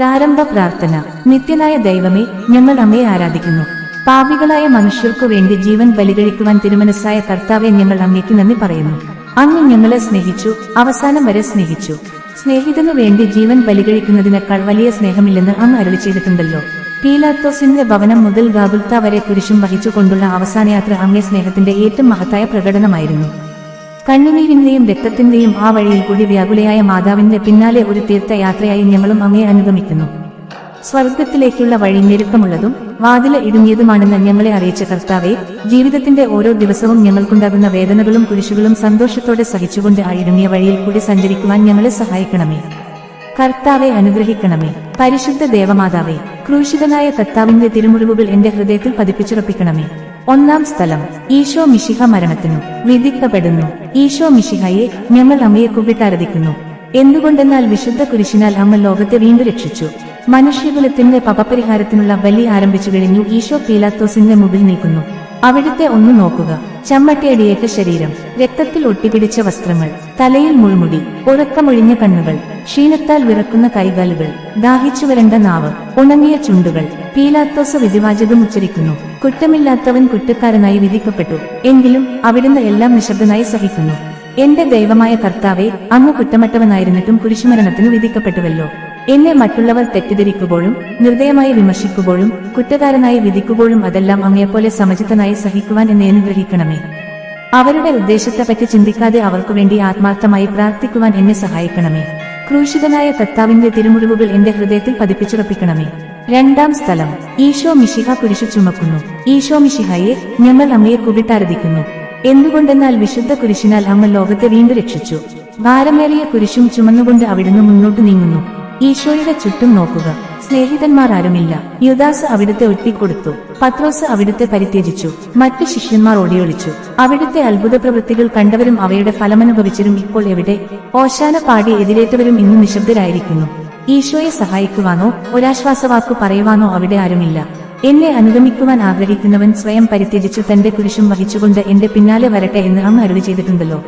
പ്രാരംഭ പ്രാർത്ഥന. നിത്യനായ ദൈവമേ ഞങ്ങൾ അങ്ങയെ ആരാധിക്കുന്നു. പാപികളായ മനുഷ്യർക്കു വേണ്ടി ജീവൻ ബലികഴിക്കുവാൻ തിരുമനസ്സായ കർത്താവെ ഞങ്ങൾ അങ്ങേക്ക് നന്ദി പറയുന്നു. അങ്ങ് ഞങ്ങളെ സ്നേഹിച്ചു അവസാനം വരെ സ്നേഹിച്ചു. സ്നേഹിതനു വേണ്ടി ജീവൻ ബലികഴിക്കുന്നതിനേക്കാൾ വലിയ സ്നേഹമില്ലെന്ന് അങ്ങ് അരുളി ചെയ്തിട്ടുണ്ടല്ലോ. പീലാത്തോസിന്റെ ഭവനം മുതൽ ഗാബുൽത്ത വരെ കുരിശും വഹിച്ചുകൊണ്ടുള്ള അവസാന യാത്ര അങ്ങേ സ്നേഹത്തിന്റെ ഏറ്റവും മഹത്തായ പ്രകടനമായിരുന്നു. കണ്ണുനീരിന്റെയും രക്തത്തിന്റെയും ആ വഴിയിൽ കൂടി വ്യാകുലയായ മാതാവിന്റെ പിന്നാലെ ഒരു തീർത്ഥയാത്രയായി ഞങ്ങളും അങ്ങേ അനുഗമിക്കുന്നു. സ്വർഗത്തിലേക്കുള്ള വഴി ഞെരുക്കമുള്ളതും വാതില ഇടുങ്ങിയതുമാണെന്ന് ഞങ്ങളെ അറിയിച്ച കർത്താവെ ജീവിതത്തിന്റെ ഓരോ ദിവസവും ഞങ്ങൾക്കുണ്ടാകുന്ന വേദനകളും കുരിശുകളും സന്തോഷത്തോടെ സഹിച്ചുകൊണ്ട് ആ ഇടുങ്ങിയ വഴിയിൽ കൂടി സഞ്ചരിക്കുവാൻ ഞങ്ങളെ സഹായിക്കണമേ. കർത്താവെ അനുഗ്രഹിക്കണമേ. പരിശുദ്ധ ദേവമാതാവെ ക്രൂശിതനായ കർത്താവിന്റെ തിരുമുറിവുകൾ എന്റെ ഹൃദയത്തിൽ പതിപ്പിച്ചുറപ്പിക്കണമേ. ഒന്നാം സ്ഥലം. ഈശോ മിശിഹ മരണത്തിനു വിധിക്കപ്പെടുന്നു. ഈശോ മിശിഹയെ ഞങ്ങൾ അമ്മയെ കുപിട്ടാരധിക്കുന്നു എന്തുകൊണ്ടെന്നാൽ വിശുദ്ധ കുരിശിനാൽ അമ്മ ലോകത്തെ വീണ്ടും രക്ഷിച്ചു. മനുഷ്യകുലത്തിന്റെ പപപരിഹാരത്തിനുള്ള ബലി ആരംഭിച്ചു കഴിഞ്ഞു. ഈശോ പീലാത്തോസിന്റെ മുമ്പിൽ നീക്കുന്നു അവിടുത്തെ ഒന്ന് നോക്കുക. ചമ്മട്ടിയടിയേറ്റ ശരീരം രക്തത്തിൽ ഒട്ടിപ്പിടിച്ച വസ്ത്രങ്ങൾ തലയിൽ മുൾമുടി ഉറക്കമൊഴിഞ്ഞ കണ്ണുകൾ ക്ഷീണത്താൽ വിറക്കുന്ന കൈകാലുകൾ ദാഹിച്ചു വരണ്ട നാവ് ഉണങ്ങിയ ചുണ്ടുകൾ പീലാത്തോസ് വിധിവാചകം ഉച്ചരിക്കുന്നു. കുറ്റമില്ലാത്തവൻ കുറ്റക്കാരനായി വിധിക്കപ്പെട്ടു എങ്കിലും അവിടുന്ന് എല്ലാം നിശബ്ദനായി സഹിക്കുന്നു. എന്റെ ദൈവമായ കർത്താവെ അങ്ങ് കുറ്റമറ്റവനായിരുന്നിട്ടും കുരിശുമരണത്തിന് വിധിക്കപ്പെട്ടുവല്ലോ. എന്നെ മറ്റുള്ളവർ തെറ്റിദ്ധരിക്കുമ്പോഴും നിർദ്ദയമായി വിമർശിക്കുമ്പോഴും കുറ്റക്കാരനായി വിധിക്കുമ്പോഴും അതെല്ലാം അങ്ങയെപ്പോലെ സമചിത്തനായി സഹിക്കുവാൻ എന്നെ അനുഗ്രഹിക്കണമേ. അവരുടെ ഉദ്ദേശത്തെപ്പറ്റി ചിന്തിക്കാതെ അവർക്കു വേണ്ടി ആത്മാർത്ഥമായി പ്രാർത്ഥിക്കുവാൻ എന്നെ സഹായിക്കണമേ. ക്രൂശിതനായ കർത്താവിന്റെ തിരുമുറിവുകൾ എന്റെ ഹൃദയത്തിൽ പതിപ്പിച്ചുറപ്പിക്കണമേ. രണ്ടാം സ്ഥലം ഈശോ മിഷിഹ കുരിശു ചുമക്കുന്നു. ഈശോ മിഷിഹയെ ഞങ്ങൾ അമ്മയെ കുവിട്ടാരധിക്കുന്നു എന്തുകൊണ്ടെന്നാൽ വിശുദ്ധ കുരിശിനാൽ അമ്മ ലോകത്തെ വീണ്ടും രക്ഷിച്ചു. ഭാരമേറിയ കുരിശും ചുമന്നുകൊണ്ട് അവിടുന്ന് മുന്നോട്ട് നീങ്ങുന്നു. ഈശോയുടെ ചുറ്റും നോക്കുക. സ്നേഹിതന്മാർ ആരുമില്ല. യുദാസ് അവിടുത്തെ ഒറ്റിക്കൊടുത്തു. പത്രോസ് അവിടുത്തെ പരിത്യജിച്ചു. മറ്റു ശിഷ്യന്മാർ ഓടിയൊളിച്ചു. അവിടുത്തെ അത്ഭുത പ്രവൃത്തികൾ കണ്ടവരും അവയുടെ ഫലമനുഭവിച്ചരും ഇപ്പോൾ എവിടെ? ഓശാന പാടി എതിരേറ്റവരും ഇന്നും നിശബ്ദരായിരിക്കുന്നു. ഈശോയെ സഹായിക്കുവാനോ ഒരാശ്വാസവാക്കു പറയുവാനോ അവിടെ ആരുമില്ല. എന്നെ അനുഗമിക്കുവാൻ ആഗ്രഹിക്കുന്നവൻ സ്വയം പരിത്യജിച്ചു തന്റെ കുരിശും വഹിച്ചുകൊണ്ട് എന്റെ പിന്നാലെ വരട്ടെ എന്ന് അങ്ങ് അരുളി ചെയ്തിട്ടുണ്ടല്ലോ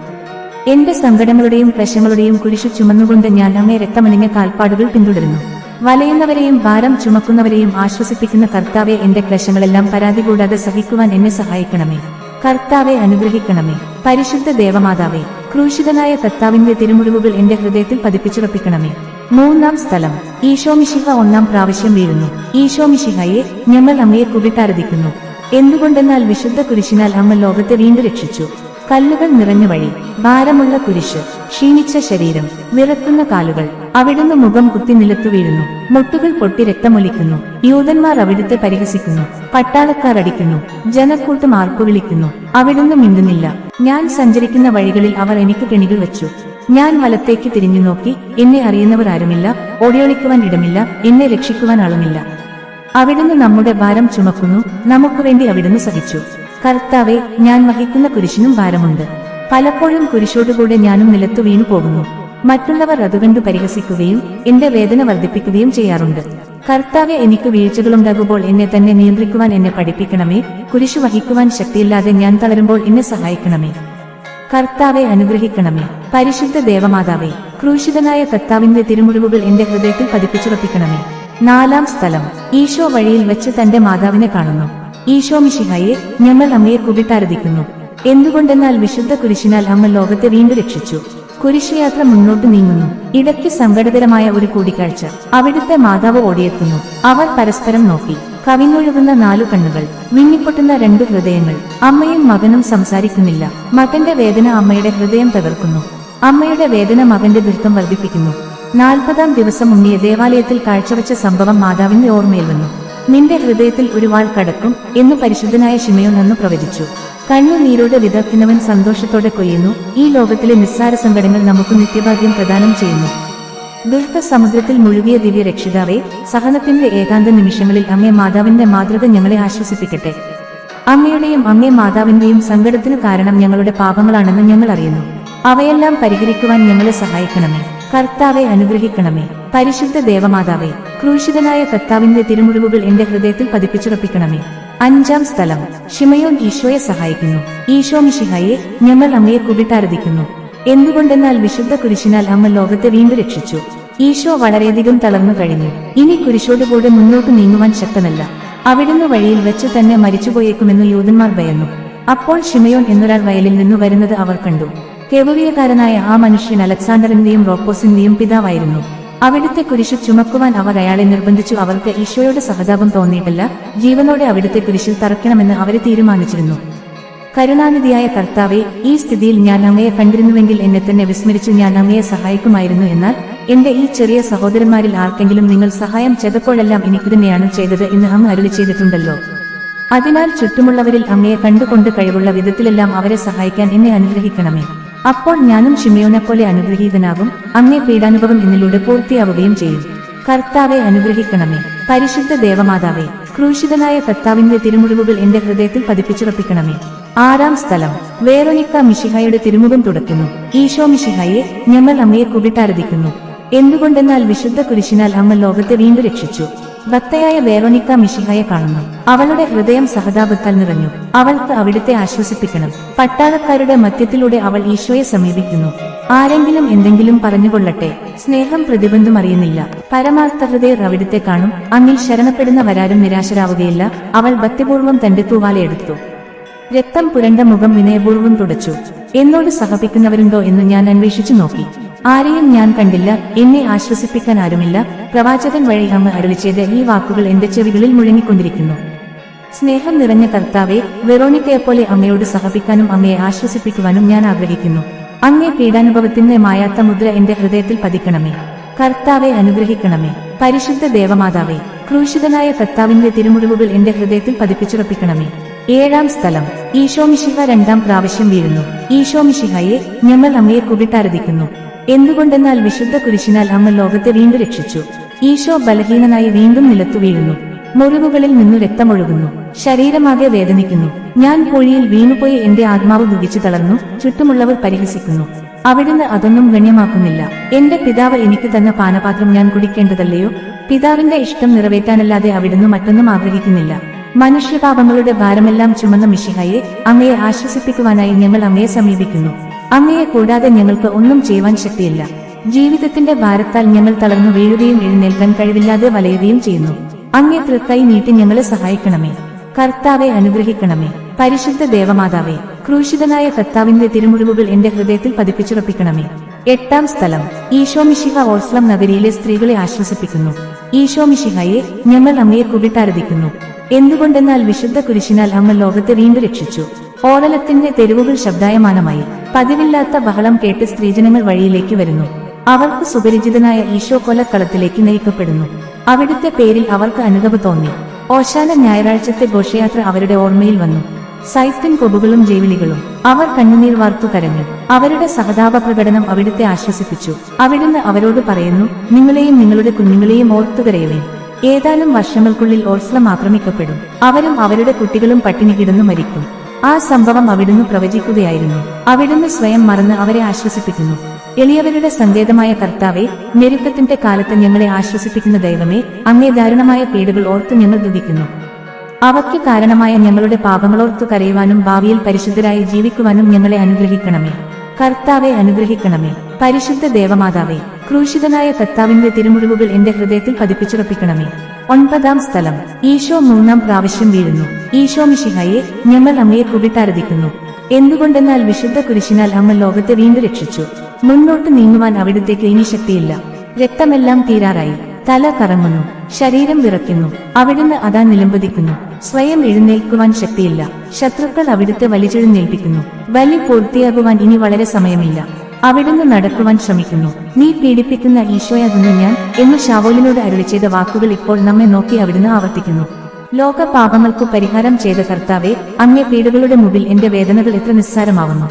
എന്റെ സങ്കടങ്ങളുടെയും പ്രശ്നങ്ങളുടെയും കുരിശു ചുമന്നുകൊണ്ട് ഞാൻ അമ്മയെ രക്തമണിഞ്ഞ കാൽപ്പാടുകൾ പിന്തുടരുന്നു. വലയുന്നവരെയും ഭാരം ചുമക്കുന്നവരെയും ആശ്വസിപ്പിക്കുന്ന കർത്താവെ എന്റെ ക്ലശങ്ങളെല്ലാം പരാതി കൂടാതെ സഹിക്കുവാൻ എന്നെ സഹായിക്കണമേ. കർത്താവെ അനുഗ്രഹിക്കണമേ. പരിശുദ്ധ ദേവമാതാവേ ക്രൂശിതനായ കർത്താവിന്റെ തിരുമുറിവുകൾ എന്റെ ഹൃദയത്തിൽ പതിപ്പിച്ചുറപ്പിക്കണമേ മൂന്നാം സ്ഥലം. ഈശോമിശിഹ ഒന്നാം പ്രാവശ്യം വീഴുന്നു. ഈശോമിശിഹയെ ഞങ്ങൾ അമ്മയെ കുവിട്ടാരതിക്കുന്നു എന്തുകൊണ്ടെന്നാൽ വിശുദ്ധ കുരിശിനാൽ അമ്മ ലോകത്തെ വീണ്ടും രക്ഷിച്ചു. കല്ലുകൾ നിറഞ്ഞ വഴി ഭാരമുള്ള കുരിശ് ക്ഷീണിച്ച ശരീരം വിറക്കുന്ന കാലുകൾ അവിടുന്ന് മുഖം കുത്തി നിലത്തു വീഴുന്നു. മുട്ടുകൾ പൊട്ടി രക്തമൊലിക്കുന്നു. യൂതന്മാർ അവിടുത്തെ പരിഹസിക്കുന്നു. പട്ടാളക്കാർ അടിക്കുന്നു. ജനക്കൂട്ടം ആർപ്പുവിളിക്കുന്നു അവിടുന്ന് മിണ്ടുന്നില്ല. ഞാൻ സഞ്ചരിക്കുന്ന വഴികളിൽ അവർ എനിക്ക് കെണികൾ വെച്ചു. ഞാൻ വലത്തേക്ക് തിരിഞ്ഞു നോക്കി. എന്നെ അറിയുന്നവർ ആരുമില്ല. ഓടിയൊളിക്കുവാൻ ഇടമില്ല. എന്നെ രക്ഷിക്കുവാൻ ആളുമില്ല. അവിടുന്ന് നമ്മുടെ ഭാരം ചുമക്കുന്നു. നമുക്ക് വേണ്ടി അവിടുന്ന് സഹിച്ചു. കർത്താവെ ഞാൻ വഹിക്കുന്ന കുരിശിനും ഭാരമുണ്ട്. പലപ്പോഴും കുരിശോടുകൂടെ ഞാനും നിലത്തു വീണു പോകുന്നു. മറ്റുള്ളവർ അതുകൊണ്ട് പരിഹസിക്കുകയും എന്റെ വേദന വർദ്ധിപ്പിക്കുകയും ചെയ്യാറുണ്ട്. കർത്താവെ എനിക്ക് വീഴ്ചകളുണ്ടാകുമ്പോൾ എന്നെ തന്നെ നിയന്ത്രിക്കുവാൻ എന്നെ പഠിപ്പിക്കണമേ. കുരിശു വഹിക്കുവാൻ ശക്തിയില്ലാതെ ഞാൻ തളരുമ്പോൾ എന്നെ സഹായിക്കണമേ. കർത്താവെ അനുഗ്രഹിക്കണമേ. പരിശുദ്ധ ദേവമാതാവേ ക്രൂശിതനായ കർത്താവിന്റെ തിരുമുറിവുകൾ എന്റെ ഹൃദയത്തിൽ പതിപ്പിച്ചുറപ്പിക്കണമേ. നാലാം സ്ഥലം ഈശോ വഴിയിൽ വെച്ച് തന്റെ മാതാവിനെ കാണുന്നു. ഈശോ മിശിഹയെ ഞങ്ങൾ അമ്മയെ കുവിട്ടാരതിക്കുന്നു എന്തുകൊണ്ടെന്നാൽ വിശുദ്ധ കുരിശിനാൽ അമ്മ ലോകത്തെ വീണ്ടും രക്ഷിച്ചു. കുരിശുയാത്ര മുന്നോട്ട് നീങ്ങുന്നു. ഇടയ്ക്ക് സങ്കടകരമായ ഒരു കൂടിക്കാഴ്ച. അവിടുത്തെ മാതാവ് ഓടിയെത്തുന്നു. അവർ പരസ്പരം നോക്കി. കവിഞ്ഞൊഴുകുന്ന നാലു കണ്ണുകൾ മിന്നിപ്പൊട്ടുന്ന രണ്ടു ഹൃദയങ്ങൾ. അമ്മയും മകനും സംസാരിക്കുന്നില്ല. മകന്റെ വേദന അമ്മയുടെ ഹൃദയം തകർക്കുന്നു. അമ്മയുടെ വേദന മകന്റെ ദുരിതം വർദ്ധിപ്പിക്കുന്നു. നാൽപ്പതാം ദിവസം ഉണ്ണിയ ദേവാലയത്തിൽ കാഴ്ചവെച്ച സംഭവം മാതാവിന്റെ ഓർമ്മയിൽ വന്നു. നിന്റെ ഹൃദയത്തിൽ ഒരു വാൾ കടക്കും എന്ന് പരിശുദ്ധനായ ഷിമയോൻ അന്ന് പ്രവചിച്ചു. കണ്ണുനീരോടെ വിതർക്കുന്നവൻ സന്തോഷത്തോടെ കൊയ്യുന്നു. ഈ ലോകത്തിലെ നിസ്സാര സങ്കടങ്ങൾ നമുക്ക് നിത്യഭാഗ്യം പ്രദാനം ചെയ്യുന്നു. ദുഃഖ സമുദ്രത്തിൽ മുഴുകിയ ദിവ്യ രക്ഷിതാവേ സഹനത്തിന്റെ ഏകാന്ത നിമിഷങ്ങളിൽ അമ്മേ മാതാവിന്റെ മാതൃക ഞങ്ങളെ ആശ്വസിപ്പിക്കട്ടെ. അമ്മയുടെയും അമ്മേ മാതാവിന്റെയും സങ്കടത്തിനു കാരണം ഞങ്ങളുടെ പാപങ്ങളാണെന്ന് ഞങ്ങൾ അറിയുന്നു. അവയെല്ലാം പരിഹരിക്കുവാൻ ഞങ്ങളെ സഹായിക്കണമേ. കർത്താവെ അനുഗ്രഹിക്കണമേ. പരിശുദ്ധ ദേവമാതാവേ ക്രൂശിതനായ കർത്താവിന്റെ തിരുമുറിവുകൾ എന്റെ ഹൃദയത്തിൽ പതിപ്പിച്ചുറപ്പിക്കണമേ. അഞ്ചാം സ്ഥലം ഷിമയോൻ ഈശോയെ സഹായിക്കുന്നു. ഈശോ മിഷിഹയെ ഞങ്ങൾ അമ്മയെ കുവിട്ടാരതിക്കുന്നു എന്തുകൊണ്ടെന്നാൽ വിശുദ്ധ കുരിശിനാൽ അമ്മ ലോകത്തെ വീണ്ടും രക്ഷിച്ചു. ഈശോ വളരെയധികം തളർന്നു കഴിഞ്ഞു. ഇനി കുരിശോടുകൂടെ മുന്നോട്ട് നീങ്ങുവാൻ ശക്തനല്ല അവിടുന്ന് വഴിയിൽ വെച്ച് തന്നെ മരിച്ചുപോയേക്കുമെന്ന് യൂതന്മാർ ഭയന്നു. അപ്പോൾ ഷിമയോൻ എന്നൊരാൾ വയലിൽ നിന്നു വരുന്നത് അവർ കണ്ടു. കെവറിയക്കാരനായ ആ മനുഷ്യൻ അലക്സാണ്ടറിന്റെയും റോക്കോസിന്റെയും പിതാവായിരുന്നു. അവിടുത്തെ കുരിശു ചുമക്കുവാൻ അവർ അയാളെ നിർബന്ധിച്ചു. അവർക്ക് ഈശോയുടെ സഹതാപം തോന്നിയിട്ടില്ല ജീവനോടെ അവിടുത്തെ കുരിശിൽ തറയ്ക്കണമെന്ന് അവരെ തീരുമാനിച്ചിരുന്നു. കരുണാനിധിയായ കർത്താവെ ഈ സ്ഥിതിയിൽ ഞാൻ അങ്ങയെ കണ്ടിരുന്നുവെങ്കിൽ എന്നെ തന്നെ വിസ്മരിച്ചു ഞാൻ അങ്ങയെ സഹായിക്കുമായിരുന്നു എന്നാൽ എന്റെ ഈ ചെറിയ സഹോദരന്മാരിൽ ആർക്കെങ്കിലും നിങ്ങൾ സഹായം ചെയ്തപ്പോഴെല്ലാം എനിക്ക് തന്നെയാണ് ചെയ്തത് എന്ന് അങ്ങ് അരുളി ചെയ്തിട്ടുണ്ടല്ലോ. അതിനാൽ ചുറ്റുമുള്ളവരിൽ അങ്ങയെ കണ്ടുകൊണ്ട് കഴിവുള്ള വിധത്തിലെല്ലാം അവരെ സഹായിക്കാൻ എന്നെ അനുഗ്രഹിക്കണമേ. അപ്പോൾ ഞാനും ഷിമിയോനെപ്പോലെ അനുഗ്രഹീതനാകും അങ്ങേ പീഡാനുഭവം എന്നിലൂടെ പൂർത്തിയാവുകയും ചെയ്യും. കർത്താവെ അനുഗ്രഹിക്കണമേ. പരിശുദ്ധ ദേവമാതാവേ ക്രൂശിതനായ കർത്താവിന്റെ തിരുമുറിവുകൾ എന്റെ ഹൃദയത്തിൽ പതിപ്പിച്ചുറപ്പിക്കണമേ ആറാം സ്ഥലം വേറൊനിക്ക മിഷിഹായുടെ തിരുമുഖം തുടക്കുന്നു ഈശോ മിഷിഹായെ ഞങ്ങൾ അമ്മയെ കുപിട്ടാരധിക്കുന്നു എന്തുകൊണ്ടെന്നാൽ വിശുദ്ധ കുരിശിനാൽ അമ്മ ലോകത്തെ വീണ്ടും രക്ഷിച്ചു. ഭക്തയായ വേറോണിക്ക മിഷിഹയെ കാണുന്നു അവളുടെ ഹൃദയം സഹതാപത്താൽ നിറഞ്ഞു. അവൾക്ക് അവിടുത്തെ ആശ്വസിപ്പിക്കണം. പട്ടാളക്കാരുടെ മധ്യത്തിലൂടെ അവൾ ഈശോയെ സമീപിക്കുന്നു. ആരെങ്കിലും എന്തെങ്കിലും പറഞ്ഞുകൊള്ളട്ടെ. സ്നേഹം പ്രതിബന്ധം അറിയുന്നില്ല. പരമാർത്ഥ ഹൃദയർ അവിടുത്തെ കാണും. അങ്ങിൽ ശരണപ്പെടുന്ന വരാരും നിരാശരാവുകയില്ല. അവൾ ഭക്തിപൂർവം തന്റെ തൂവാലയെടുത്തു രക്തം പുരണ്ട മുഖം വിനയപൂർവം തുടച്ചു. എന്നോട് സഹപിക്കുന്നവരുണ്ടോ എന്ന് ഞാൻ അന്വേഷിച്ചു നോക്കി. ആരെയും ഞാൻ കണ്ടില്ല എന്നെ ആശ്വസിപ്പിക്കാൻ ആരുമില്ല. പ്രവാചകൻ വഴി അമ്മ അരുളിച്ചത് ഈ വാക്കുകൾ എന്റെ ചെവികളിൽ മുഴങ്ങിക്കൊണ്ടിരിക്കുന്നു. സ്നേഹം നിറഞ്ഞ കർത്താവെ വെറോണിക്കയെപ്പോലെ അമ്മയോട് സഹപിക്കാനും അമ്മയെ ആശ്വസിപ്പിക്കുവാനും ഞാൻ ആഗ്രഹിക്കുന്നു. അങ്ങേ പീഡാനുഭവത്തിന്റെ മായാത്ത മുദ്ര എന്റെ ഹൃദയത്തിൽ പതിക്കണമേ. കർത്താവെ അനുഗ്രഹിക്കണമേ. പരിശുദ്ധ ദേവമാതാവേ ക്രൂശിതനായ കർത്താവിന്റെ തിരുമുറിവുകൾ എന്റെ ഹൃദയത്തിൽ പതിപ്പിച്ചുറപ്പിക്കണമേ. ഏഴാം സ്ഥലം ഈശോ മിശിഹ രണ്ടാം പ്രാവശ്യം വീഴുന്നു. ഈശോ മിശിഹയെ ഞങ്ങൾ അമ്മയെ കുപിട്ടാരധിക്കുന്നു എന്തുകൊണ്ടെന്നാൽ വിശുദ്ധ കുരിശിനാൽ അമ്മ ലോകത്തെ വീണ്ടും രക്ഷിച്ചു. ഈശോ ബലഹീനനായി വീണ്ടും നിലത്തു വീഴുന്നു. മുറിവുകളിൽ നിന്നു രക്തമൊഴുകുന്നു. ശരീരമാകെ വേദനിക്കുന്നു. ഞാൻ കോഴിയിൽ വീണുപോയി എന്റെ ആത്മാവ് ദുഃഖിച്ചു തളർന്നു. ചുറ്റുമുള്ളവർ പരിഹസിക്കുന്നു. അവിടുന്ന് അതൊന്നും ഗണ്യമാക്കുന്നില്ല. എന്റെ പിതാവ് എനിക്ക് തന്ന പാനപാത്രം ഞാൻ കുടിക്കേണ്ടതല്ലയോ? പിതാവിന്റെ ഇഷ്ടം നിറവേറ്റാനല്ലാതെ അവിടുന്ന് മറ്റൊന്നും ആഗ്രഹിക്കുന്നില്ല. മനുഷ്യപാപങ്ങളുടെ ഭാരമെല്ലാം ചുമന്ന മിഷിഹയെ അങ്ങയെ ആശ്വസിപ്പിക്കുവാനായി ഞങ്ങൾ അങ്ങയെ സമീപിക്കുന്നു. അങ്ങയെ കൂടാതെ ഞങ്ങൾക്ക് ഒന്നും ചെയ്യുവാൻ ശക്തിയില്ല. ജീവിതത്തിന്റെ ഭാരത്താൽ ഞങ്ങൾ തളർന്നു വീഴുകയും എഴുന്നേൽക്കാൻ കഴിവില്ലാതെ വലയുകയും ചെയ്യുന്നു. അങ്ങേ തൃക്കൈ നീട്ടി ഞങ്ങളെ സഹായിക്കണമേ. കർത്താവെ അനുഗ്രഹിക്കണമേ. പരിശുദ്ധ ദേവമാതാവേ ക്രൂശിതനായ കർത്താവിന്റെ തിരുമുറിവുകൾ എന്റെ ഹൃദയത്തിൽ പതിപ്പിച്ചുറപ്പിക്കണമേ. എട്ടാം സ്ഥലം ഈശോ മിശിഹ ഓസ്ലം നഗരിയിലെ സ്ത്രീകളെ ആശ്വസിപ്പിക്കുന്നു. ഈശോ മിശിഹയെ ഞങ്ങൾ അമ്മയെ കുപിട്ടാരധിക്കുന്നു എന്തുകൊണ്ടെന്നാൽ വിശുദ്ധ കുരിശിനാൽ അമ്മ ലോകത്തെ വീണ്ടും രക്ഷിച്ചു. ഓടലത്തിന്റെ തെരുവുകൾ ശബ്ദായമാനമായി. പതിവില്ലാത്ത ബഹളം കേട്ട് സ്ത്രീജനങ്ങൾ വഴിയിലേക്ക് വരുന്നു. അവർക്ക് സുപരിചിതനായ ഈശോ കൊലക്കളത്തിലേക്ക് നയിക്കപ്പെടുന്നു. അവിടുത്തെ പേരിൽ അവർക്ക് അനുതപ തോന്നി. ഓശാന ഞായറാഴ്ചത്തെ ഘോഷയാത്ര അവരുടെ ഓർമ്മയിൽ വന്നു. സൈത്തിൻ കൊബുകളും ജൈവിളികളും. അവർ കണ്ണുനീർ വാർത്തു കരഞ്ഞു. അവരുടെ സഹതാപ പ്രകടനം അവിടുത്തെ ആശ്വസിപ്പിച്ചു. അവിടുന്ന് അവരോട് പറയുന്നു നിങ്ങളെയും നിങ്ങളുടെ കുഞ്ഞുങ്ങളെയും ഓർത്തു കരയുവേൻ. ഏതാനും വർഷങ്ങൾക്കുള്ളിൽ ഓർസ്ലം ആക്രമിക്കപ്പെടും. അവരും അവരുടെ കുട്ടികളും പട്ടിണി കിടന്നു മരിക്കും. ആ സംഭവം അവിടുന്ന് പ്രവചിക്കുകയായിരുന്നു. അവിടുന്ന് സ്വയം മറന്ന് അവരെ ആശ്വസിപ്പിക്കുന്നു. എളിയവരുടെ സങ്കേതമായ കർത്താവെ ഞെരുക്കത്തിന്റെ കാലത്ത് ഞങ്ങളെ ആശ്വസിപ്പിക്കുന്ന ദൈവമേ അങ്ങേ ദാരുണമായ പീഡകൾ ഓർത്ത് ഞങ്ങൾ ദുഃഖിക്കുന്നു. അവയ്ക്ക് കാരണമായ ഞങ്ങളുടെ പാപങ്ങളോർത്തു കരയുവാനും ഭാവിയിൽ പരിശുദ്ധരായി ജീവിക്കുവാനും ഞങ്ങളെ അനുഗ്രഹിക്കണമേ. കർത്താവെ അനുഗ്രഹിക്കണമേ. പരിശുദ്ധ ദേവമാതാവേ ക്രൂശിതനായ കർത്താവിന്റെ തിരുമുറിവുകൾ എന്റെ ഹൃദയത്തിൽ പതിപ്പിച്ചുറപ്പിക്കണമേ. ഒൻപതാം സ്ഥലം. ഈശോ മൂന്നാം പ്രാവശ്യം വീഴുന്നു. ഈശോ മിഷിഹയെ ഞങ്ങൾ അമ്മയെ കുപിട്ടാരധിക്കുന്നു എന്തുകൊണ്ടെന്നാൽ വിശുദ്ധ കുരിശിനാൽ അമ്മ ലോകത്തെ വീണ്ടും രക്ഷിച്ചു. മുന്നോട്ട് നീങ്ങുവാൻ അവിടുത്തേക്ക് ഇനി ശക്തിയില്ല. രക്തമെല്ലാം തീരാറായി. തല കറങ്ങുന്നു. ശരീരം വിറയ്ക്കുന്നു. അവിടുന്ന് അതാ നിലംപതിക്കുന്നു. സ്വയം എഴുന്നേൽക്കുവാൻ ശക്തിയില്ല. ശത്രുക്കൾ അവിടുത്തെ വലിച്ചെഴുന്നേൽപ്പിക്കുന്നു. വലി പൂർത്തിയാകുവാൻ ഇനി വളരെ സമയമില്ല. അവിടുന്ന് നടക്കുവാൻ ശ്രമിക്കുന്നു. നീ പീഡിപ്പിക്കുന്ന ഈശോയാകുന്നു ഞാൻ എന്ന് ഷാവോലിനോട് അരുളി ചെയ്ത വാക്കുകൾ ഇപ്പോൾ നമ്മെ നോക്കി അവിടുന്ന് ആവർത്തിക്കുന്നു. ലോക പാപങ്ങൾക്കു പരിഹാരം ചെയ്ത കർത്താവെ അങ്ങേ പീഡകളുടെ മുമ്പിൽ എന്റെ വേദനകൾ എത്ര നിസ്സാരമാവുന്നു.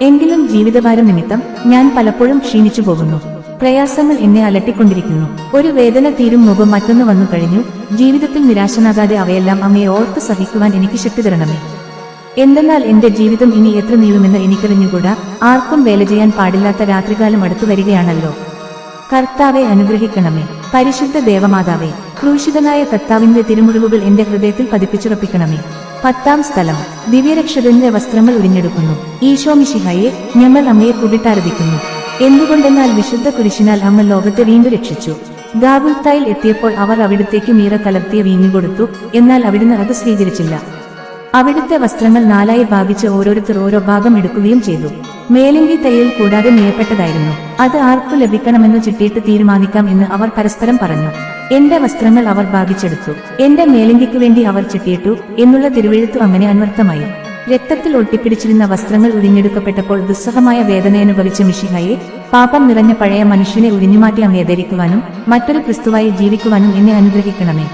എങ്കിലും ജീവിതഭാരം നിമിത്തം ഞാൻ പലപ്പോഴും ക്ഷീണിച്ചു പോകുന്നു. പ്രയാസങ്ങൾ എന്നെ അലട്ടിക്കൊണ്ടിരിക്കുന്നു. ഒരു വേദന തീരും മുമ്പ് മറ്റൊന്ന് വന്നു കഴിഞ്ഞു. ജീവിതത്തിൽ നിരാശനാകാതെ അവയെല്ലാം അമ്മയെ ഓർത്ത് സഹിക്കുവാൻ എനിക്ക് ശക്തി തരണമേ. എന്തെന്നാൽ എന്റെ ജീവിതം ഇനി എത്ര നീളുമെന്ന് എനിക്കറിഞ്ഞുകൂടാ. ആർക്കും വേല ചെയ്യാൻ പാടില്ലാത്ത രാത്രികാലം അടുത്തു വരികയാണല്ലോ. കർത്താവെ അനുഗ്രഹിക്കണമേ. പരിശുദ്ധ ദേവമാതാവേ ക്രൂശിതനായ കർത്താവിന്റെ തിരുമുറിവുകൾ എന്റെ ഹൃദയത്തിൽ പതിപ്പിച്ചുറപ്പിക്കണമേ. പത്താം സ്ഥലം ദിവ്യരക്ഷകന്റെ വസ്ത്രങ്ങൾ ഉരിഞ്ഞെടുക്കുന്നു. ഈശോ മിശിഹയെ ഞങ്ങൾ അമ്മയെ കുപിട്ടാരധിക്കുന്നു എന്തുകൊണ്ടെന്നാൽ വിശുദ്ധ കുരിശിനാൽ അമ്മ ലോകത്തെ വീണ്ടും രക്ഷിച്ചു. ഗാബുൽത്തായിൽ എത്തിയപ്പോൾ അവർ അവിടത്തേക്ക് മീറ കലർത്തിയ വീഞ്ഞു കൊടുത്തു എന്നാൽ അവിടുന്ന് അത് സ്വീകരിച്ചില്ല. അവിടുത്തെ വസ്ത്രങ്ങൾ നാലായി ഭാഗിച്ച് ഓരോരുത്തർ ഓരോ ഭാഗം എടുക്കുകയും ചെയ്തു. മേലിംഗി തയ്യൽ കൂടാതെ നെയ്യപ്പെട്ടതായിരുന്നു അത് ആർക്കു ലഭിക്കണമെന്ന് ചിട്ടിയിട്ട് തീരുമാനിക്കാം എന്ന് അവർ പരസ്പരം പറഞ്ഞു. എന്റെ വസ്ത്രങ്ങൾ അവർ ഭാഗിച്ചെടുത്തു. എന്റെ മേലിംഗിക്ക് വേണ്ടി അവർ ചിട്ടിയിട്ടു എന്നുള്ള തിരുവെഴുത്തു അങ്ങനെ അന്വർത്ഥമായി. രക്തത്തിൽ ഒട്ടിപ്പിടിച്ചിരുന്ന വസ്ത്രങ്ങൾ ഉരിഞ്ഞെടുക്കപ്പെട്ടപ്പോൾ ദുസ്സഹമായ വേദനയനുഭവിച്ച മിഷിഹയെ പാപം നിറഞ്ഞ പഴയ മനുഷ്യനെ ഉരിഞ്ഞുമാറ്റി അമ്മയെ ധരിക്കുവാനും മറ്റൊരു ക്രിസ്തുവായി ജീവിക്കുവാനും എന്നെ അനുഗ്രഹിക്കണമേ.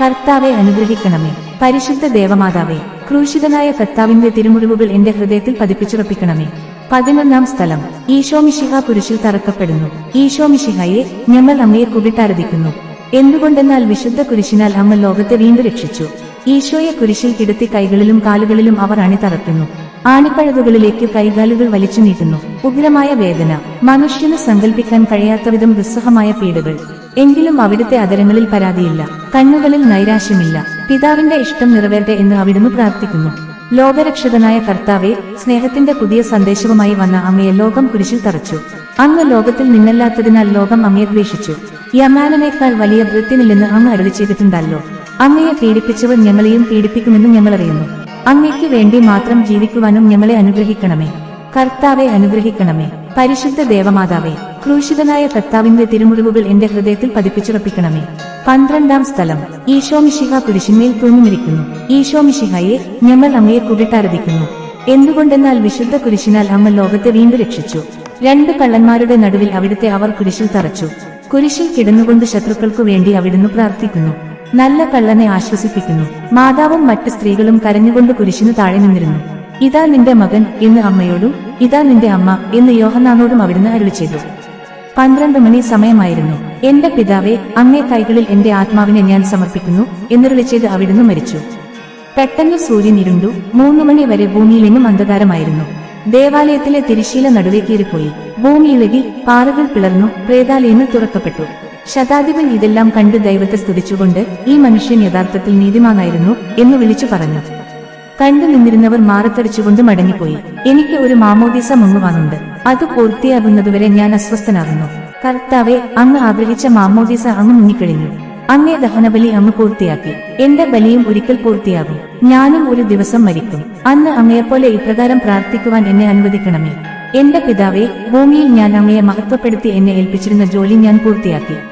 കർത്താവെ അനുഗ്രഹിക്കണമേ. പരിശുദ്ധ ദേവമാതാവേ ക്രൂശിതനായ കർത്താവിന്റെ തിരുമുറിവുകൾ എന്റെ ഹൃദയത്തിൽ പതിപ്പിച്ചുറപ്പിക്കണമേ. പതിനൊന്നാം സ്ഥലം ഈശോമിഷിഹ കുരിശിൽ തറക്കപ്പെടുന്നു. ഈശോമിഷിഹയെ ഞങ്ങൾ അമ്മയെ കുവിട്ടാരധിക്കുന്നു എന്തുകൊണ്ടെന്നാൽ വിശുദ്ധ കുരിശിനാൽ അമ്മ ലോകത്തെ വീണ്ടും രക്ഷിച്ചു. ഈശോയെ കുരിശിൽ കിടത്തി കൈകളിലും കാലുകളിലും അവർ അണിതറക്കുന്നു. ആണിപ്പഴതുകളിലേക്ക് കൈകാലുകൾ വലിച്ചു നീട്ടുന്നു. ഉഗ്രമായ വേദന. മനുഷ്യന് സങ്കല്പിക്കാൻ കഴിയാത്തവിധം ദുസ്സഹമായ പീഡകൾ. എങ്കിലും അവിടുത്തെ അതരങ്ങളിൽ പരാതിയില്ല. കണ്ണുകളിൽ നൈരാശ്യമില്ല. പിതാവിന്റെ ഇഷ്ടം നിറവേറട്ടെ എന്ന് അവിടുന്ന് പ്രാർത്ഥിക്കുന്നു. ലോകരക്ഷകനായ കർത്താവെ സ്നേഹത്തിന്റെ പുതിയ സന്ദേശവുമായി വന്ന അമ്മയെ ലോകം കുരിശിൽ തറച്ചു. അങ്ങ് ലോകത്തിൽ നിന്നല്ലാത്തതിനാൽ ലോകം അങ്ങയെ ദ്വേഷിച്ചു. യമാനനേക്കാൾ വലിയ വൃത്തിനില്ലെന്ന് അങ്ങ് അരുളി ചെയ്തിട്ടുണ്ടല്ലോ അങ്ങയെ പീഡിപ്പിച്ചവർ ഞങ്ങളെയും പീഡിപ്പിക്കുമെന്ന് ഞങ്ങൾ അറിയുന്നു. അങ്ങയ്ക്ക് വേണ്ടി മാത്രം ജീവിക്കുവാനും ഞങ്ങളെ അനുഗ്രഹിക്കണമേ. കർത്താവെ അനുഗ്രഹിക്കണമേ. പരിശുദ്ധ ദേവമാതാവേ ക്രൂശിതനായ കർത്താവിന്റെ തിരുമുറിവുകൾ എന്റെ ഹൃദയത്തിൽ പതിപ്പിച്ചുറപ്പിക്കണമേ. പന്ത്രണ്ടാം സ്ഥലം ഈശോമിഷിഹ കുരിശിന്മേൽ തൂങ്ങിമിരിക്കുന്നു ഈശോമിഷിഹയെ ഞങ്ങൾ അമ്മയെ കുവിട്ടാരധിക്കുന്നു എന്തുകൊണ്ടെന്നാൽ വിശുദ്ധ കുരിശിനാൽ അമ്മ ലോകത്തെ വീണ്ടും രക്ഷിച്ചു. രണ്ട് കള്ളന്മാരുടെ നടുവിൽ അവിടുത്തെ അവർ കുരിശിൽ തറച്ചു. കുരിശിൽ കിടന്നുകൊണ്ട് ശത്രുക്കൾക്കു വേണ്ടി അവിടുന്ന് പ്രാർത്ഥിക്കുന്നു. നല്ല കള്ളനെ ആശ്വസിപ്പിക്കുന്നു. മാതാവും മറ്റ് സ്ത്രീകളും കരഞ്ഞുകൊണ്ട് കുരിശിന് താഴെ നിന്നിരുന്നു. ഇതാ നിന്റെ മകൻ എന്ന് അമ്മയോടും ഇതാ നിന്റെ അമ്മ എന്ന് യോഹന്നാനോടും അവിടുന്ന് അരുളി ചെയ്തു. പന്ത്രണ്ട് മണി സമയമായിരുന്നു. എന്റെ പിതാവെ അങ്ങേ കൈകളിൽ എന്റെ ആത്മാവിനെ ഞാൻ സമർപ്പിക്കുന്നു എന്നരുളി ചെയ്ത് അവിടുന്ന് മരിച്ചു. പെട്ടെന്ന് സൂര്യൻ ഇരുണ്ടു. മൂന്നു മണി വരെ ഭൂമിയിലെങ്ങും അന്ധകാരമായിരുന്നു. ദേവാലയത്തിലെ തിരിശീല നടുവേക്കേറിപ്പോയി. ഇളകി പാറകൾ പിളർന്നു പ്രേതാലയങ്ങൾ തുറക്കപ്പെട്ടു. ശതാധിപൻ ഇതെല്ലാം കണ്ട് ദൈവത്തെ സ്തുതിച്ചുകൊണ്ട് ഈ മനുഷ്യൻ യഥാർത്ഥത്തിൽ നീതിമാനായിരുന്നു എന്ന് വിളിച്ചു പറഞ്ഞു. കണ്ടു നിന്നിരുന്നവർ മാറത്തടിച്ചുകൊണ്ട് മടങ്ങിപ്പോയി. എനിക്ക് ഒരു മാമോദീസ മുങ്ങുവാനുണ്ട് അത് പൂർത്തിയാകുന്നതുവരെ ഞാൻ അസ്വസ്ഥനാകുന്നു. കർത്താവെ അങ്ങ് ആഗ്രഹിച്ച മാമോദീസ അങ്ങ് മുങ്ങിക്കഴിഞ്ഞു. അങ്ങേ ദഹനബലി അങ്ങ് പൂർത്തിയാക്കി. എന്റെ ബലിയും ഒരിക്കൽ പൂർത്തിയാകും. ഞാനും ഒരു ദിവസം മരിക്കും. അന്ന് അങ്ങയെപ്പോലെ ഇപ്രകാരം പ്രാർത്ഥിക്കുവാൻ എന്നെ അനുവദിക്കണമേ. എന്റെ പിതാവെ ഭൂമിയിൽ ഞാൻ അങ്ങയെ മഹത്വപ്പെടുത്തി എന്നെ ഏൽപ്പിച്ചിരുന്ന ജോലി ഞാൻ പൂർത്തിയാക്കി.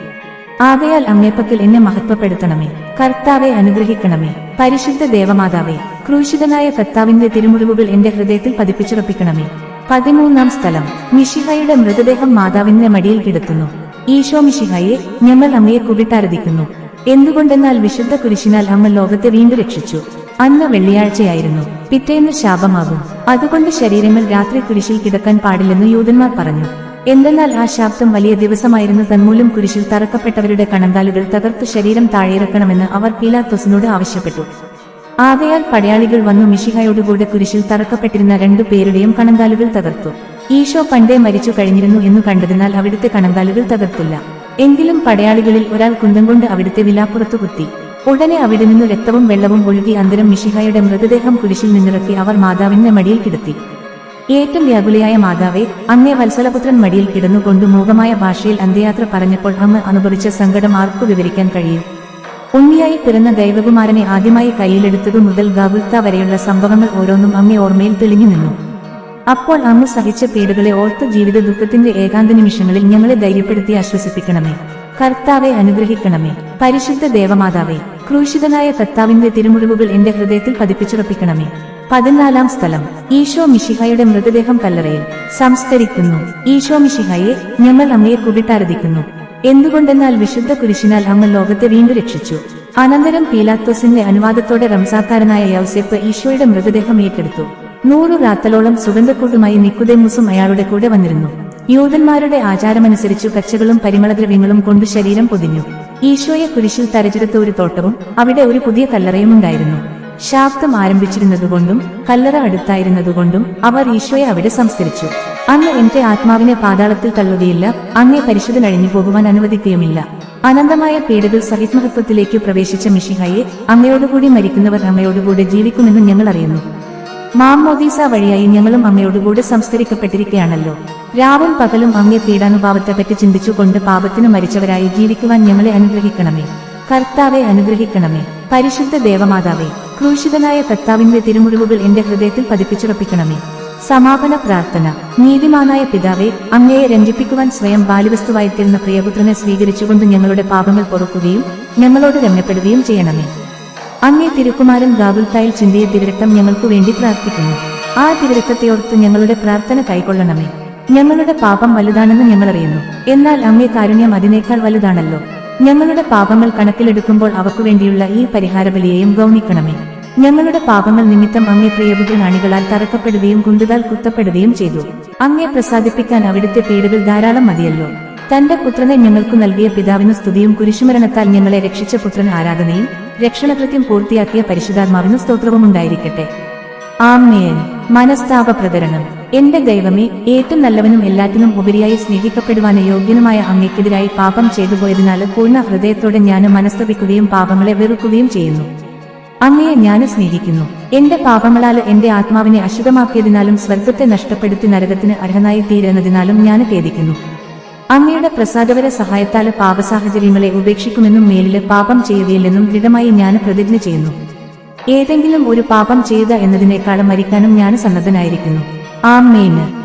ആകയാൽ അങ്ങേപ്പക്കൽ എന്നെ മഹത്വപ്പെടുത്തണമേ. കർത്താവെ അനുഗ്രഹിക്കണമേ. പരിശുദ്ധ ദേവമാതാവേ ക്രൂശിതനായ കർത്താവിന്റെ തിരുമുറിവുകൾ എന്റെ ഹൃദയത്തിൽ പതിപ്പിച്ചുറപ്പിക്കണമേ. പതിമൂന്നാം സ്ഥലം മിഷിഹയുടെ മൃതദേഹം മാതാവിന്റെ മടിയിൽ കിടത്തുന്നു. ഈശോ മിഷിഹയെ ഞങ്ങൾ അമ്മയെ കുവിട്ടാരധിക്കുന്നു എന്തുകൊണ്ടെന്നാൽ വിശുദ്ധ കുരിശിനാൽ അമ്മ ലോകത്തെ വീണ്ടും രക്ഷിച്ചു. അന്ന് വെള്ളിയാഴ്ചയായിരുന്നു. പിറ്റേന്ന് ശാപമാകും. അതുകൊണ്ട് ശരീരങ്ങൾ രാത്രി കുരിശിൽ കിടക്കാൻ പാടില്ലെന്ന് യൂതന്മാർ പറഞ്ഞു. എന്തെന്നാൽ ആ ശാബ്ദം വലിയ ദിവസമായിരുന്നു. തന്മൂലം കുരിശിൽ തറക്കപ്പെട്ടവരുടെ കണങ്കാലുകൾ തകർത്ത് ശരീരം താഴെയിറക്കണമെന്ന് അവർ പീലാത്തോസിനോട് ആവശ്യപ്പെട്ടു. ആകയാൽ പടയാളികൾ വന്നു മിഷിഹയോടുകൂടെ കുരിശിൽ തറക്കപ്പെട്ടിരുന്ന രണ്ടു പേരുടെയും കണങ്കാലുകൾ തകർത്തു. ഈശോ പണ്ടേ മരിച്ചു കഴിഞ്ഞിരുന്നു എന്ന് കണ്ടതിനാൽ അവിടുത്തെ കണങ്കാലുകൾ തകർത്തില്ല. എങ്കിലും പടയാളികളിൽ ഒരാൾ കുന്തം കൊണ്ട് അവിടുത്തെ വിലാപ്പുറത്തു കുത്തി. ഉടനെ അവിടെ നിന്ന് രക്തവും വെള്ളവും ഒഴുകി അന്തരം മിഷിഹയുടെ മൃതദേഹം കുരിശിൽ നിന്നിറക്കി അവർ മാതാവിന്റെ മടിയിൽ കിടത്തി. ഏറ്റവും വ്യാകുലിയായ മാതാവെ അങ്ങേ വത്സലപുത്രൻ മടിയിൽ കിടന്നുകൊണ്ട് മൂകമായ ഭാഷയിൽ അന്ത്യയാത്ര പറഞ്ഞപ്പോൾ അമ്മ അനുഭവിച്ച സങ്കടം ആർക്കു വിവരിക്കാൻ കഴിയും? ഉണ്ണിയായി പിറന്ന ദൈവകുമാരനെ ആദ്യമായി കയ്യിലെടുത്തതു മുതൽ ഗാഗുൽത്ത വരെയുള്ള സംഭവങ്ങൾ ഓരോന്നും അമ്മ ഓർമ്മയിൽ തെളിഞ്ഞു നിന്നു. അപ്പോൾ അമ്മ സഹിച്ച പേടുകളെ ഓർത്ത് ജീവിത ദുഃഖത്തിന്റെ ഏകാന്ത നിമിഷങ്ങളിൽ ഞങ്ങളെ ധൈര്യപ്പെടുത്തി ആശ്വസിപ്പിക്കണമേ. കർത്താവെ അനുഗ്രഹിക്കണമേ. പരിശുദ്ധ ദേവമാതാവേ ക്രൂശിതനായ കർത്താവിന്റെ തിരുമുറിവുകൾ എന്റെ ഹൃദയത്തിൽ പതിപ്പിച്ചുറപ്പിക്കണമേ. പതിനാലാം സ്ഥലം. ഈശോ മിഷിഹയുടെ മൃതദേഹം കല്ലറയിൽ. സംസ്കരിക്കുന്നു. ഈശോ മിഷിഹയെ ഞങ്ങൾ അമ്മയെ കുവിട്ടാരധിക്കുന്നു എന്തുകൊണ്ടെന്നാൽ വിശുദ്ധ കുരിശിനാൽ അമ്മ ലോകത്തെ വീണ്ടും രക്ഷിച്ചു. അനന്തരം പീലാത്തോസിന്റെ അനുവാദത്തോടെ റംസാക്കാരനായ യൗസേപ്പ് ഈശോയുടെ മൃതദേഹം ഏറ്റെടുത്തു. നൂറു രാത്തലോളം സുഗന്ധക്കൂട്ടുമായി നിക്കുദേമുസും അയാളുടെ കൂടെ വന്നിരുന്നു. യൂതന്മാരുടെ ആചാരമനുസരിച്ചു കച്ചകളും പരിമളദ്രവ്യങ്ങളും കൊണ്ട് ശരീരം പൊതിഞ്ഞു. ഈശോയെ കുരിശിൽ തരച്ചെടുത്ത ഒരു തോട്ടവും അവിടെ ഒരു പുതിയ കല്ലറയും ഉണ്ടായിരുന്നു. ശാബ്ദം ആരംഭിച്ചിരുന്നതുകൊണ്ടും കല്ലറ അടുത്തായിരുന്നതുകൊണ്ടും അവർ ഈശോയെ അവിടെ സംസ്കരിച്ചു. അന്ന് എന്റെ ആത്മാവിനെ പാതാളത്തിൽ തള്ളുകയില്ല അങ്ങേ പരിശുദ്ധൻ അഴിഞ്ഞു പോകുവാൻ അനുവദിക്കുകയുമില്ല അനന്തമായ പേടുകൾ സഹിത്മഹത്വത്തിലേക്ക് പ്രവേശിച്ച മിഷിഹയെ അങ്ങയോടുകൂടി മരിക്കുന്നവർ അങ്ങയോടുകൂടെ ജീവിക്കുമെന്ന് ഞങ്ങൾ അറിയുന്നു. മാമോദീസ വഴിയായി ഞങ്ങളും അമ്മയോടുകൂടെ സംസ്കരിക്കപ്പെട്ടിരിക്കുകയാണല്ലോ രാവും പകലും അങ്ങേ പീഡാനുഭാവത്തെപ്പറ്റി ചിന്തിച്ചുകൊണ്ട് പാപത്തിന് മരിച്ചവരായി ജീവിക്കുവാൻ ഞങ്ങളെ അനുഗ്രഹിക്കണമേ. കർത്താവെ അനുഗ്രഹിക്കണമേ. പരിശുദ്ധ ദേവമാതാവേ ക്രൂശിതനായ കർത്താവിന്റെ തിരുമുറിവുകൾ എന്റെ ഹൃദയത്തിൽ പതിപ്പിച്ചുറപ്പിക്കണമേ. സമാപന പ്രാർത്ഥന. നീതിമാനായ പിതാവെ അങ്ങയെ രഞ്ജിപ്പിക്കുവാൻ സ്വയം ബാലിവസ്തുവായിത്തീർന്ന പ്രിയപുത്രനെ സ്വീകരിച്ചുകൊണ്ട് ഞങ്ങളുടെ പാപങ്ങൾ പൊറുക്കുകയും ഞങ്ങളോട് രമ്യപ്പെടുകയും ചെയ്യണമേ. അങ്ങേ തിരുക്കുമാരൻ ഗാബുൽത്തായിൽ ചിന്തിയ തിരുരക്തം ഞങ്ങൾക്കു വേണ്ടി പ്രാർത്ഥിക്കുന്നു. ആ തിരുരക്തത്തെയോർത്ത് ഞങ്ങളുടെ പ്രാർത്ഥന കൈക്കൊള്ളണമേ. ഞങ്ങളുടെ പാപം വലുതാണെന്ന് ഞങ്ങളറിയുന്നു. എന്നാൽ അങ്ങേ കാരുണ്യം അതിനേക്കാൾ വലുതാണല്ലോ. ഞങ്ങളുടെ പാപങ്ങൾ കണക്കിലെടുക്കുമ്പോൾ അവർക്കു വേണ്ടിയുള്ള ഈ പരിഹാരബലിയെയും ഗൗനിക്കണമേ. ഞങ്ങളുടെ പാപങ്ങൾ നിമിത്തം അങ്ങേ പ്രിയപുത്രൻ നാണികളാൽ തറക്കപ്പെടുകയും കുണ്ടുതാൽ കുത്തപ്പെടുകയും ചെയ്തു. അങ്ങേ പ്രസാദിപ്പിക്കാൻ അവിടുത്തെ പേരുകൾ ധാരാളം മതിയല്ലോ. തന്റെ പുത്രനെ ഞങ്ങൾക്കു നൽകിയ പിതാവിന് സ്തുതിയും കുരിശുമരണത്താൽ ഞങ്ങളെ രക്ഷിച്ച പുത്രൻ ആരാധനയും രക്ഷണകൃത്യം പൂർത്തിയാക്കിയ പരിശുദ്ധാത്മാവിന് സ്തോത്രവും ഉണ്ടായിരിക്കട്ടെ. ആമേൻ മനസ്താപ പ്രകരണം എന്റെ ദൈവമേ ഏറ്റവും നല്ലവനും എല്ലാറ്റിനും ഉപരിയായി സ്നേഹിക്കപ്പെടുവാന് യോഗ്യനുമായ അങ്ങയ്ക്കെതിരായി പാപം ചെയ്തു പോയതിനാൽ പൂർണ ഹൃദയത്തോടെ ഞാൻ മനസ്തപിക്കുകയും പാപങ്ങളെ വെറുക്കുകയും ചെയ്യുന്നു. അങ്ങയെ ഞാൻ സ്നേഹിക്കുന്നു. എന്റെ പാപങ്ങളാൽ എന്റെ ആത്മാവിനെ അശുദ്ധമാക്കിയതിനാലും സ്വർഗത്തെ നഷ്ടപ്പെടുത്തി നരകത്തിന് അർഹനായി തീരുന്നതിനാലും ഞാൻ ഖേദിക്കുന്നു. അങ്ങയുടെ പ്രസാദവര സഹായത്താൽ പാപസാഹചര്യങ്ങളെ ഉപേക്ഷിക്കുമെന്നും മേലിൽ പാപം ചെയ്യുകയില്ലെന്നും ദൃഢമായി ഞാൻ പ്രതിജ്ഞ ചെയ്യുന്നു. ഏതെങ്കിലും ഒരു പാപം ചെയ്യുക എന്നതിനേക്കാളും മരിക്കാനും ഞാൻ സന്നദ്ധനായിരിക്കുന്നു. ആമേന്